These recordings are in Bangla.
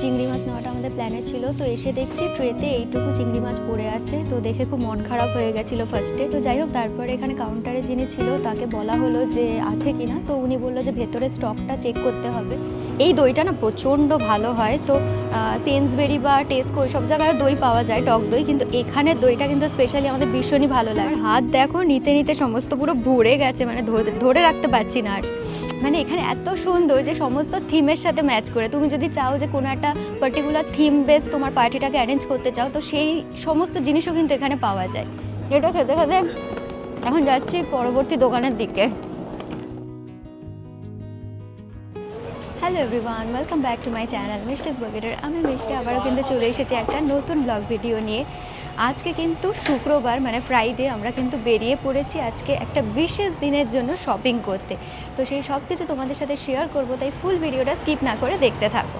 চিংড়ি মাছ নেওয়াটা আমাদের প্ল্যানে ছিল। তো এসে দেখছি ট্রেতে এইটুকু চিংড়ি মাছ পড়ে আছে। তো দেখে খুব মন খারাপ হয়ে গেছিল ফার্স্টে তো যাই হোক, তারপরে এখানে কাউন্টারে যিনি ছিল, তাকে বলা হলো যে আছে কিনা। তো উনি বলল যে ভেতরে স্টকটা চেক করতে হবে। এই দইটা না প্রচণ্ড ভালো হয়। তো সেন্সবেরি বা টেস্কো সব জায়গায় দই পাওয়া যায়, টক দই। কিন্তু এখানের দইটা কিন্তু স্পেশালি আমাদের ভীষণই ভালো লাগে। হাত দেখো, নিতে নিতে সমস্ত পুরো ভরে গেছে মানে ধরে রাখতে পারছি না আর। মানে এখানে এত সুন্দর যে সমস্ত থিমের সাথে ম্যাচ করে। তুমি যদি চাও যে কোনো একটা পার্টিকুলার থিম বেস তোমার পার্টিটাকে অ্যারেঞ্জ করতে চাও, তো সেই সমস্ত জিনিসও কিন্তু এখানে পাওয়া যায়। এটা খেতে খেতে এখন যাচ্ছি পরবর্তী দোকানের দিকে। Hello everyone welcome back to my channel মিস্টেস বগেটার আমি মিষ্টি আবারও কিন্তু চলে এসেছি একটা নতুন ব্লগ ভিডিও নিয়ে। আজকে কিন্তু শুক্রবার মানে ফ্রাইডে আমরা কিন্তু বেরিয়ে পড়েছি আজকে একটা বিশেষ দিনের জন্য শপিং করতে। তো সেই সব কিছু তোমাদের সাথে শেয়ার করব, তাই ফুল ভিডিওটা স্কিপ না করে দেখতে থাকো।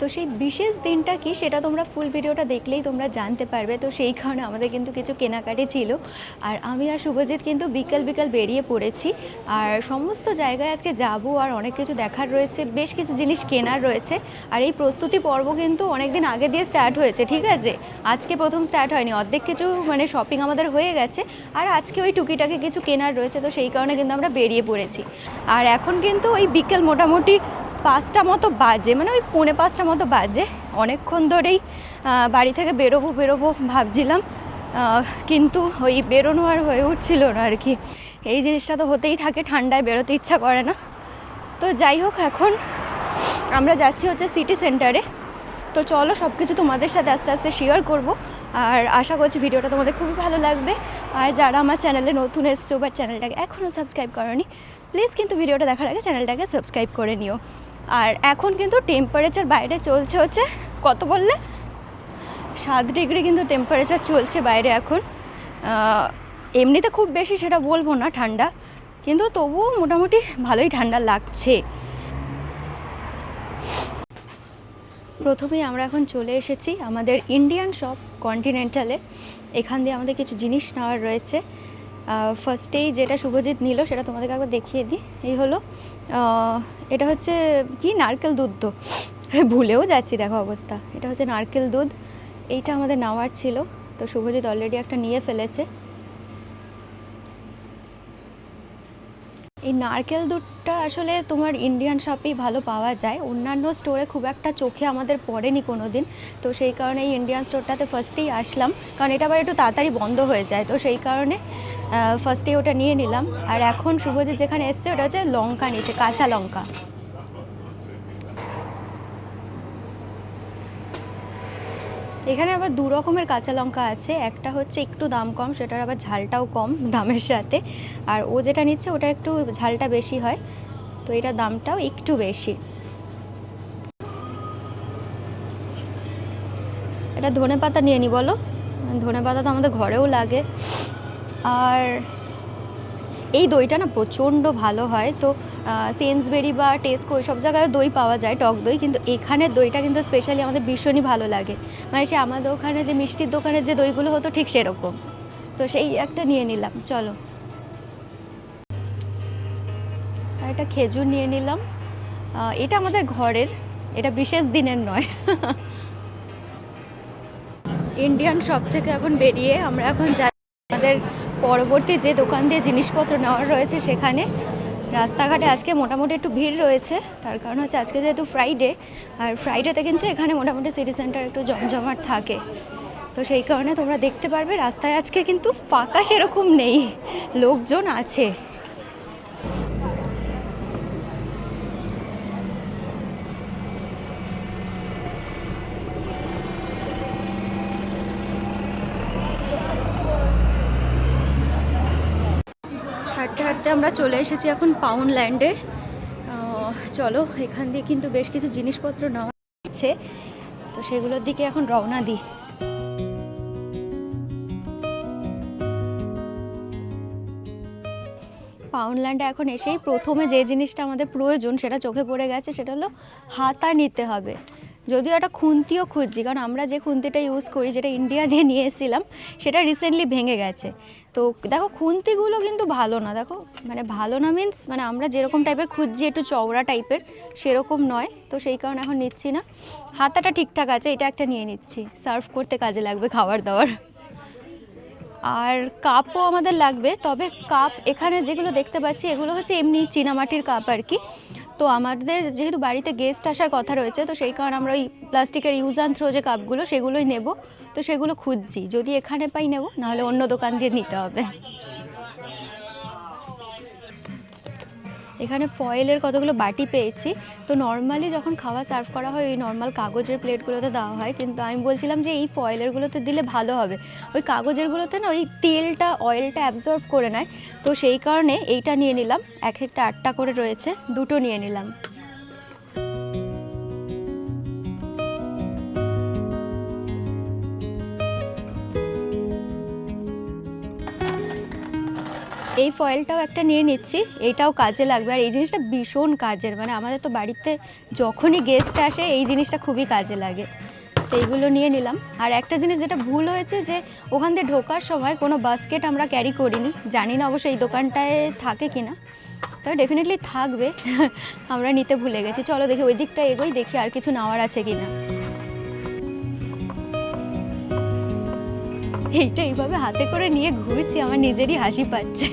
তো সেই বিশেষ দিনটা কি সেটা তোমরা ফুল ভিডিওটা দেখলেই তোমরা জানতে পারবে। তো সেই কারণে আমাদের কিন্তু কিছু কেনাকাটি ছিল। আর আমি আর শুভজিৎ কিন্তু বিকাল বিকাল বেরিয়ে পড়েছি। আর সমস্ত জায়গায় আজকে যাব আর অনেক কিছু দেখার রয়েছে, বেশ কিছু জিনিস কেনার রয়েছে। আর এই প্রস্তুতি পর্ব কিন্তু অনেক দিন আগে দিয়ে স্টার্ট হয়েছে, ঠিক আছে? আজকে প্রথম স্টার্ট হয়নি, অর্ধেক কিছু মানে শপিং আমাদের হয়ে গেছে। আর আজকে ওই টুকিটাকে কিছু কেনার রয়েছে, তো সেই কারণে কিন্তু আমরা বেরিয়ে পড়েছি। আর এখন কিন্তু ওই বিকেল মোটামুটি পাঁচটা মতো বাজে মানে ওই পৌনে পাঁচটা মতো বাজে। অনেকক্ষণ ধরেই বাড়ি থেকে বেরোবো বেরোবো ভাবছিলাম। কিন্তু ওই বেরোনো আর হয়ে উঠছিল না আর কি। এই জিনিসটা তো হতেই থাকে, ঠান্ডায় বেরোতে ইচ্ছা করে না। তো যাই হোক, এখন আমরা যাচ্ছি হচ্ছে সিটি সেন্টারে তো চলো সব কিছু তোমাদের সাথে আস্তে আস্তে শেয়ার করব। আর আশা করছি ভিডিওটা তোমাদের খুবই ভালো লাগবে। আর যারা আমার চ্যানেলে নতুন এসছো বা চ্যানেলটাকে এখনও সাবস্ক্রাইব করনি প্লিজ কিন্তু ভিডিওটা দেখার আগে চ্যানেলটাকে সাবস্ক্রাইব করে নিও। আর এখন কিন্তু টেম্পারেচার বাইরে চলছে হচ্ছে, কত বললে? সাত ডিগ্রি কিন্তু টেম্পারেচার চলছে বাইরে এখন। এমনিতে খুব বেশি সেটা বলব না ঠান্ডা, কিন্তু তবুও মোটামুটি ভালোই ঠান্ডা লাগছে। প্রথমেই আমরা এখন চলে এসেছি আমাদের ইন্ডিয়ান শপ কন্টিনেন্টালে এখান দিয়ে আমাদের কিছু জিনিস নেওয়ার রয়েছে। ফার্স্টেই যেটা শুভজিৎ নিল, সেটা তোমাদেরকে একবার দেখিয়ে দিই। এই হলো এটা হচ্ছে কি? নারকেল দুধ তো। ভুলেও যাচ্ছি, দেখো অবস্থা। এটা হচ্ছে নারকেল দুধ। এইটা আমাদের নেওয়ার ছিল। তো শুভজিৎ অলরেডি একটা নিয়ে ফেলেছে। এই নারকেল দুধটা আসলে তোমার ইন্ডিয়ান শপেই ভালো পাওয়া যায়। অন্যান্য স্টোরে খুব একটা চোখে আমাদের পড়েনি কোনো দিন তো সেই কারণে এই ইন্ডিয়ান স্টোরটাতে ফার্স্টেই আসলাম। কারণ এটা আবার একটু তাড়াতাড়ি বন্ধ হয়ে যায়। তো সেই কারণে ফার্স্টেই ওটা নিয়ে নিলাম। আর এখন শুভজিৎ যেখানে এসছে, ওটা হচ্ছে লঙ্কা নিতে, কাঁচা লঙ্কা। এখানে আবার দু রকমের কাঁচা লঙ্কা আছে। একটা হচ্ছে একটু দাম কম, সেটার আবার ঝালটাও কম দামের সাথে। আর ও যেটা নিচ্ছে ওটা একটু ঝালটা বেশি হয়, তো এটা দামটাও একটু বেশি। এটা ধনে পাতা নিয়ে নি, বলো। ধনে পাতা তো আমাদের ঘরেও লাগে। আর এই দইটা না প্রচণ্ড ভালো হয়। তো সেন্সবেরি বা টেস্কো সব জায়গায় দই পাওয়া যায়, টক দই। কিন্তু এখানের দইটা কিন্তু স্পেশালি আমাদের ভীষণই ভালো লাগে। মানে সে আমাদের ওখানে যে মিষ্টির দোকানের যে দইগুলো হতো ঠিক সেরকম। তো সেই একটা নিয়ে নিলাম, চলো। একটা খেজুর নিয়ে নিলাম। এটা আমাদের ঘরের, এটা বিশেষ দিনের নয়। ইন্ডিয়ান শপ থেকে এখন বেরিয়ে আমরা এখন যাই আমাদের পরবর্তী যে দোকান দিয়ে জিনিসপত্র নেওয়ার রয়েছে সেখানে। রাস্তাঘাটে আজকে মোটামুটি একটু ভিড় রয়েছে। তার কারণ হচ্ছে আজকে যেহেতু ফ্রাইডে আর ফ্রাইডেতে কিন্তু এখানে মোটামুটি সিটি সেন্টার একটু জমজমাট থাকে। তো সেই কারণে তোমরা দেখতে পারবে, রাস্তায় আজকে কিন্তু ফাঁকা সেরকম নেই। লোকজন আছে। হাঁটতে আমরা চলে এসেছি এখন পাউন্ড ল্যান্ডে চলো, এখান দিয়ে কিন্তু বেশ কিছু জিনিসপত্র নেওয়া আছে তো সেগুলোর দিকে এখন রওনা দিই। পাউন্ডল্যান্ডে এখন এসেই প্রথমে যে জিনিসটা আমাদের প্রয়োজন, সেটা চোখে পড়ে গেছে, সেটা হলো হাতা নিতে হবে। যদিও একটা খুন্তিও খুঁজছি, কারণ আমরা যে খুন্তিটা ইউজ করি, যেটা ইন্ডিয়া দিয়ে নিয়ে এসেছিলাম, সেটা রিসেন্টলি ভেঙে গেছে। তো দেখো, খুন্তিগুলো কিন্তু ভালো না। দেখো মানে ভালো না মিন্স মানে আমরা যেরকম টাইপের খুঁজছি, একটু চওড়া টাইপের সেরকম নয়। তো সেই কারণে এখন নিচ্ছি না। হাতাটা ঠিকঠাক আছে, এটা একটা নিয়ে নিচ্ছি। সার্ভ করতে কাজে লাগবে খাবার দাবার। আর কাপও আমাদের লাগবে, তবে কাপ এখানে যেগুলো দেখতে পাচ্ছি, এগুলো হচ্ছে এমনি চীনামাটির কাপ আর কি। তো আমাদের যেহেতু বাড়িতে গেস্ট আসার কথা রয়েছে, তো সেই কারণে আমরা ওই প্লাস্টিকের ইউজ অ্যান্ড থ্রো যে কাপগুলো সেগুলোই নেব। তো সেগুলো খুঁজছি। যদি এখানে পাই নেব, নাহলে অন্য দোকান দিয়ে নিতে হবে। এখানে ফয়েলের কতগুলো বাটি পেয়েছি। তো নর্মালি যখন খাওয়া সার্ভ করা হয়, ওই নর্মাল কাগজের প্লেটগুলোতে দেওয়া হয়। কিন্তু আমি বলছিলাম যে, এই ফয়েলেরগুলোতে দিলে ভালো হবে। ওই কাগজেরগুলোতে না, ওই তেলটা অয়েলটা অ্যাবজর্ভ করে নেয়। তো সেই কারণে এইটা নিয়ে নিলাম। এক একটা আটটা করে রয়েছে, দুটো নিয়ে নিলাম। এই ফয়েলটাও একটা নিয়ে নিচ্ছি এইটাও কাজে লাগবে। আর এই জিনিসটা ভীষণ কাজের মানে আমাদের তো বাড়িতে যখনই গেস্ট আসে, এই জিনিসটা খুবই কাজে লাগে। তো এইগুলো নিয়ে নিলাম। আর একটা জিনিস যেটা ভুল হয়েছে যে, ওখান দিয়ে ঢোকার সময় কোনো বাস্কেট আমরা ক্যারি করিনি। জানি না অবশ্যই এই দোকানটায় থাকে কি না তবে ডেফিনেটলি থাকবে। আমরা নিতে ভুলে গেছি। চলো দেখি, ওই দিকটা এগোই, দেখি আর কিছু নেওয়ার আছে কি না এইটা এইভাবে হাতে করে নিয়ে ঘুরছি আমার নিজেরই হাসি পাচ্ছে।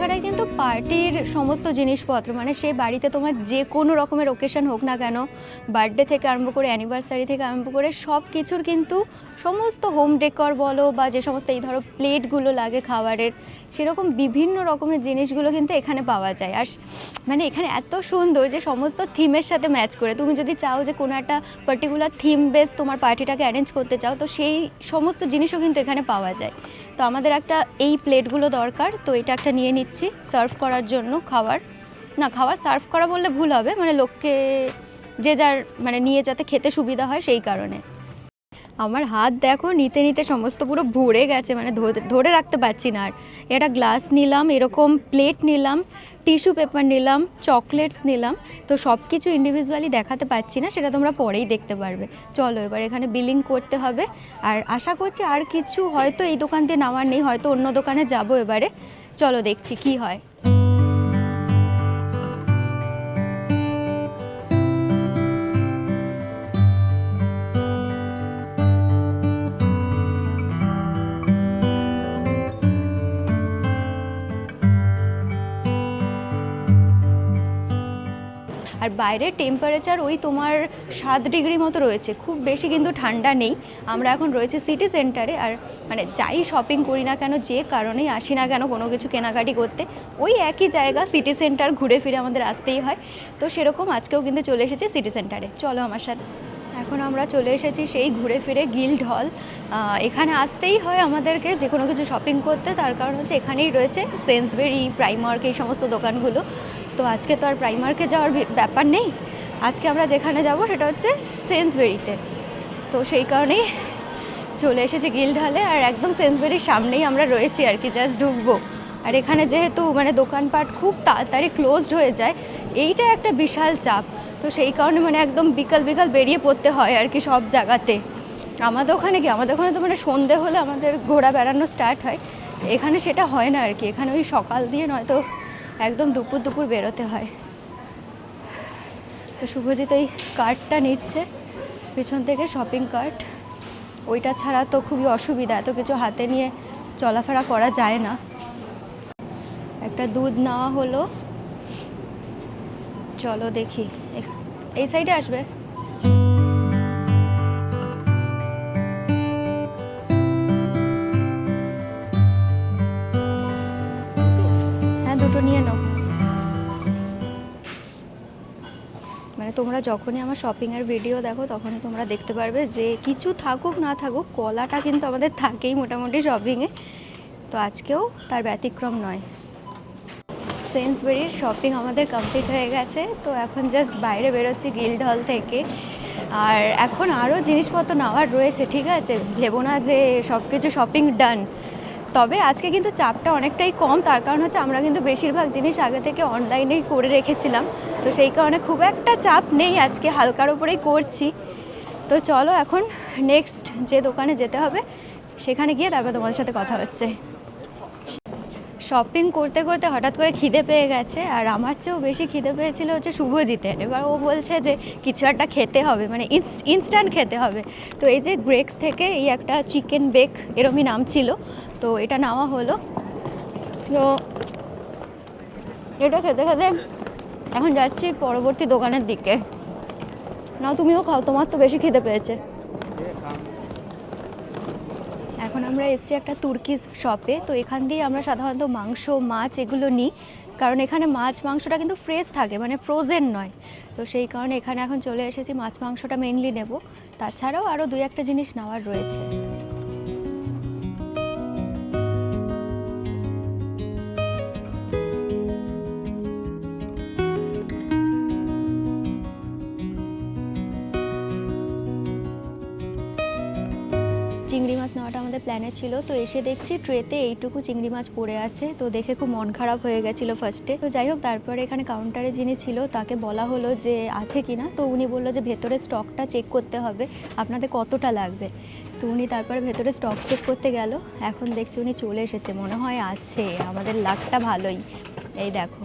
জায়গাটায় কিন্তু পার্টির সমস্ত জিনিসপত্র মানে সে বাড়িতে তোমার যে কোনো রকমের ওকেশন হোক না কেন বার্থডে থেকে আরম্ভ করে অ্যানিভার্সারি থেকে আরম্ভ করে সব কিছুর কিন্তু সমস্ত হোম ডেকর বলো বা যে সমস্ত এই ধরো প্লেটগুলো লাগে খাবারের, সেরকম বিভিন্ন রকমের জিনিসগুলো কিন্তু এখানে পাওয়া যায়। আর মানে এখানে এত সুন্দর যে সমস্ত থিমের সাথে ম্যাচ করে। তুমি যদি চাও যে কোনো একটা পার্টিকুলার থিম বেস তোমার পার্টিটাকে অ্যারেঞ্জ করতে চাও, তো সেই সমস্ত জিনিসও কিন্তু এখানে পাওয়া যায়। তো আমাদের একটা এই প্লেটগুলো দরকার, তো এটা একটা নিয়ে নিচ্ছি। সার্ভ করার জন্য খাবার। না, খাবার সার্ভ করা বললে ভুল হবে মানে লোককে যে যার মানে নিয়ে যাতে খেতে সুবিধা হয় সেই কারণে। আমার হাত দেখো, নিতে নিতে সমস্ত পুরো ভরে গেছে মানে ধরে- রাখতে পারছি না আর। একটা গ্লাস নিলাম, এরকম প্লেট নিলাম, টিস্যু পেপার নিলাম, চকলেটস নিলাম, তো সব কিছু ইন্ডিভিজুয়ালি দেখাতে পাচ্ছি না, সেটা তোমরা পরেই দেখতে পারবে। চলো, এবার এখানে বিলিং করতে হবে। আর আশা করছি আর কিছু হয়তো এই দোকান দিয়ে নেওয়ার নেই, হয়তো অন্য দোকানে যাব এবারে। চলো দেখছি কি হয়। বাইরের টেম্পারেচার ওই তোমার সাত ডিগ্রি মতো রয়েছে। খুব বেশি কিন্তু ঠান্ডা নেই। আমরা এখন রয়েছে সিটি সেন্টারে আর মানে যাই শপিং করি না কেন, যে কারণেই আসি না কেন কোনো কিছু কেনাকাটি করতে, ওই একই জায়গা সিটি সেন্টার ঘুরে ফিরে আমাদের আসতেই হয়। তো সেরকম আজকেও কিন্তু চলে এসেছে সিটি সেন্টারে চলো আমার সাথে। এখন আমরা চলে এসেছি সেই ঘুরে ফিরে গিল্ড হল এখানে আসতেই হয় আমাদেরকে যে কোনো কিছু শপিং করতে। তার কারণ হচ্ছে এখানেই রয়েছে সেন্সবেরি প্রাইমার্ক এই সমস্ত দোকানগুলো। তো আজকে তো আর প্রাইমার্কে যাওয়ার ব্যাপার নেই। আজকে আমরা যেখানে যাব সেটা হচ্ছে সেন্সবেরিতে তো সেই কারণেই চলে এসেছে গিল্ড হলে আর একদম সেন্সবেরির সামনেই আমরা রয়েছি আর কি জাস্ট ঢুকবো। আর এখানে যেহেতু মানে দোকানপাট খুব তাড়াতাড়ি ক্লোজড হয়ে যায়, এইটা একটা বিশাল চাপ। তো সেই কারণে মানে একদম বিকাল বিকাল বেরিয়ে পড়তে হয় আর কি সব জায়গাতে। আমাদের ওখানে কি? আমাদের ওখানে তো মানে সন্ধে হলে আমাদের ঘোরা বেড়ানো স্টার্ট হয়। এখানে সেটা হয় না আর কি। এখানে ওই সকাল দিয়ে নয়তো একদম দুপুর দুপুর বেরোতে হয়। তো শুভজিৎ ওই কার্ডটা নিচ্ছে, পিছন থেকে শপিং কার্ট ওইটা ছাড়া তো খুবই অসুবিধা, এত কিছু হাতে নিয়ে চলাফেরা করা যায় না। একটা দুধ নেওয়া হলো। চলো দেখি, এই সাইডে আসবে। নাও মানে তোমরা যখনই আমার শপিংয়ের ভিডিও দেখো, তখনই তোমরা দেখতে পারবে যে কিছু থাকুক, না থাকুক, কলাটা কিন্তু আমাদের থাকেই মোটামুটি শপিংয়ে তো আজকেও তার ব্যতিক্রম নয়। সেন্সবেরির শপিং আমাদের কমপ্লিট হয়ে গেছে। তো এখন জাস্ট বাইরে বেরোচ্ছি গিল্ড হল থেকে। আর এখন আরও জিনিসপত্র নেওয়ার রয়েছে, ঠিক আছে? ভেবো না যে সব কিছু শপিং ডান তবে আজকে কিন্তু চাপটা অনেকটাই কম, তার কারণ হচ্ছে আমরা কিন্তু বেশিরভাগ জিনিস আগে থেকে অনলাইনেই করে রেখেছিলাম। তো সেই কারণে খুব একটা চাপ নেই আজকে, হালকার উপরেই করছি। তো চলো এখন নেক্সট যে দোকানে যেতে হবে, সেখানে গিয়ে তারপর তোমাদের সাথে কথা হচ্ছে। শপিং করতে করতে হঠাৎ করে খিদে পেয়ে গেছে, আর আমার চেয়েও বেশি খিদে পেয়েছিল হচ্ছে শুভজিতের। এবার ও বলছে যে কিছু একটা খেতে হবে মানে ইনস্ট্যান্ট খেতে হবে। তো এই যে গ্রেক্স থেকে এই একটা চিকেন বেক এরমই নাম ছিল, তো এটা নেওয়া হলো। তো এটা খেতে খেতে এখন যাচ্ছি পরবর্তী দোকানের দিকে। না তুমিও খাও, তোমার তো বেশি খিদে পেয়েছে। এখন আমরা এসছি একটা তুর্কিস শপে তো এখান দিয়ে আমরা সাধারণত মাংস, মাছ এগুলো নিই। কারণ এখানে মাছ, মাংসটা কিন্তু ফ্রেশ থাকে মানে ফ্রোজেন নয়। তো সেই কারণে এখানে এখন চলে এসেছি, মাছ, মাংসটা মেনলি নেব। তাছাড়াও আরও দুই একটা জিনিস নেওয়ার রয়েছে। ছিল, তো এসে দেখছি ট্রেতে এইটুকু চিংড়ি মাছ পড়ে আছে, তো দেখে খুব মন খারাপ হয়ে গেছিল ফার্স্টে তো যাই হোক, তারপরে এখানে কাউন্টারে যিনি ছিল, তাকে বলা হলো যে আছে কি না? তো উনি বলল যে ভেতরে স্টকটা চেক করতে হবে, আপনাদের কতটা লাগবে? তো উনি তারপরে ভেতরে স্টক চেক করতে গেল, এখন দেখছি উনি চলে এসেছে, মনে হয় আছে, আমাদের লাকটা ভালোই। এই দেখো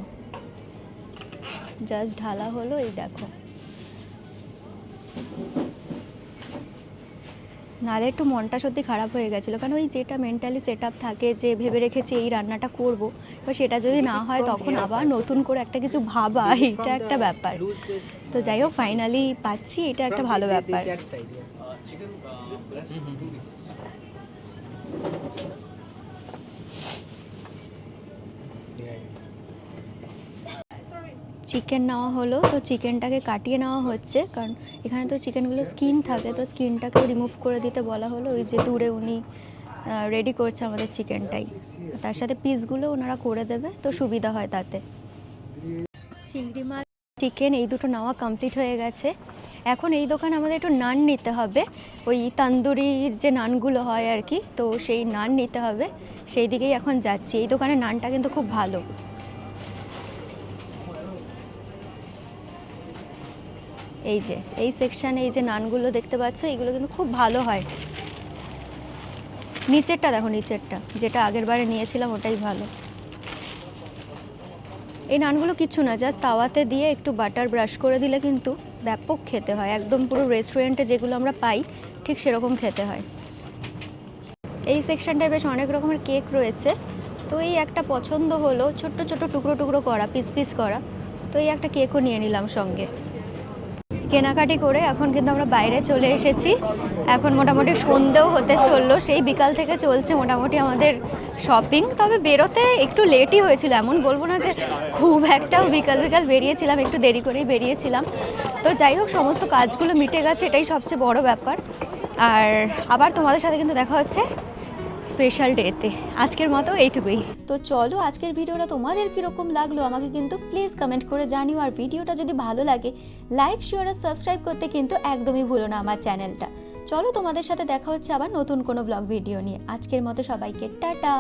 জাস্ট ঢালা হলো, এই দেখো। নালে একটু মনটা সত্যি খারাপ হয়ে গেছিল। কারণ ওই যেটা মেন্টালি সেট আপ থাকে যে ভেবে রেখেছি এই রান্নাটা করব এবার সেটা যদি না হয় তখন আবার নতুন করে একটা কিছু ভাবা এটা একটা ব্যাপার। তো যাই হোক ফাইনালি পাচ্ছি এটা একটা ভালো ব্যাপার। চিকেন নেওয়া হলো। তো চিকেনটাকে কাটিয়ে নেওয়া হচ্ছে, কারণ এখানে তো চিকেনগুলো স্কিন থাকে, তো স্কিনটাকে রিমুভ করে দিতে বলা হলো। ওই যে দূরে উনি রেডি করছে আমাদের চিকেনটাই তার সাথে পিসগুলো ওনারা করে দেবে, তো সুবিধা হয় তাতে। চিংড়ি মাছ চিকেন এই দুটো নেওয়া কমপ্লিট হয়ে গেছে। এখন এই দোকানে আমাদের একটু নান নিতে হবে। ওই তান্দুরির যে নানগুলো হয় আর কি, তো সেই নান নিতে হবে। সেই দিকেই এখন যাচ্ছি। এই দোকানের নানটা কিন্তু খুব ভালো। এই যে, এই সেকশানে এই যে নানগুলো দেখতে পাচ্ছ এইগুলো কিন্তু খুব ভালো হয়। নিচেরটা দেখো, নিচেরটা, যেটা আগের বারে নিয়েছিলাম ওটাই ভালো। এই নানগুলো কিছু না জাস্ট তাওয়াতে দিয়ে একটু বাটার ব্রাশ করে দিলে কিন্তু ব্যাপক খেতে হয়। একদম পুরো রেস্টুরেন্টে যেগুলো আমরা পাই, ঠিক সেরকম খেতে হয়। এই সেকশনটায় বেশ অনেক রকমের কেক রয়েছে। তো এই একটা পছন্দ হলো, ছোট্ট ছোট্ট টুকরো টুকরো করা পিস পিস করা। তো এই একটা কেকও নিয়ে নিলাম সঙ্গে। কেনাকাটি করে এখন কিন্তু আমরা বাইরে চলে এসেছি। এখন মোটামুটি সন্ধেও হতে চলল, সেই বিকাল থেকে চলছে মোটামুটি আমাদের শপিং। তবে বেরোতে একটু লেটই হয়েছিল, এমন বলব না যে খুব একটাও বিকাল বিকাল বেরিয়েছিলাম, একটু দেরি করেই বেরিয়েছিলাম। তো যাই হোক, সমস্ত কাজগুলো মিটে গেছে, এটাই সবচেয়ে বড় ব্যাপার। আর আবার তোমাদের সাথে কিন্তু দেখা হচ্ছে। স্পেশাল ডেতে আজকের মতো এইটুকুই। তো চলো আজকের ভিডিওটা তোমাদের কীরকম লাগল আমাকে কিন্তু প্লিজ কমেন্ট করে জানিও। আর ভিডিওটা যদি ভালো লাগে লাইক শেয়ার আর সাবস্ক্রাইব করতে কিন্তু একদমই ভুলো না আমার চ্যানেলটা। চলো তোমাদের সাথে দেখা হচ্ছে আবার নতুন কোনো ব্লগ ভিডিও নিয়ে। আজকের মতো সবাইকে, টাটা!